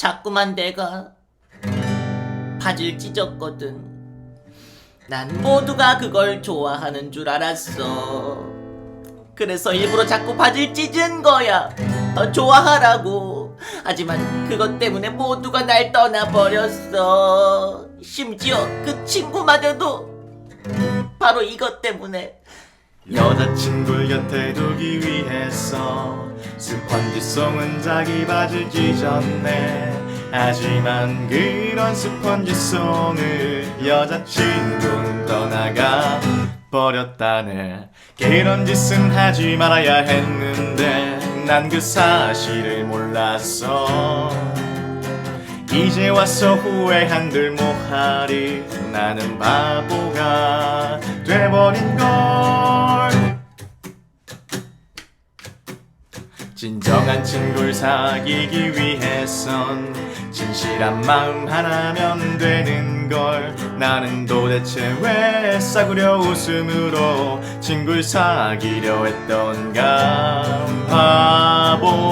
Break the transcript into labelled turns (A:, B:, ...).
A: 자꾸만 내가 바지를 찢었거든. 난 모두가 그걸 좋아하는 줄 알았어. 그래서 일부러 자꾸 바지를 찢은 거야. 더 좋아하라고. 하지만 그것 때문에 모두가 날 떠나버렸어. 심지어 그 친구마저도 바로 이것 때문에.
B: 여자친구를 곁에 두기 위해 서 스펀지송은 자기 바지를 찢었네. 하지만 그런 스펀지송을 여자친구는 떠나가 버렸다네. 그런 짓은 하지 말아야 했는데 난 그 사실을 몰랐어. 이제 와서 후회한들 뭐하리. 나는 바보가 돼버린 걸 진정한 네. 친구를 사귀기 위해선 진실한 마음 하나면 되는 걸. 나는 도대체 왜 싸구려 웃음으로 친구를 사귀려 했던가? 바보.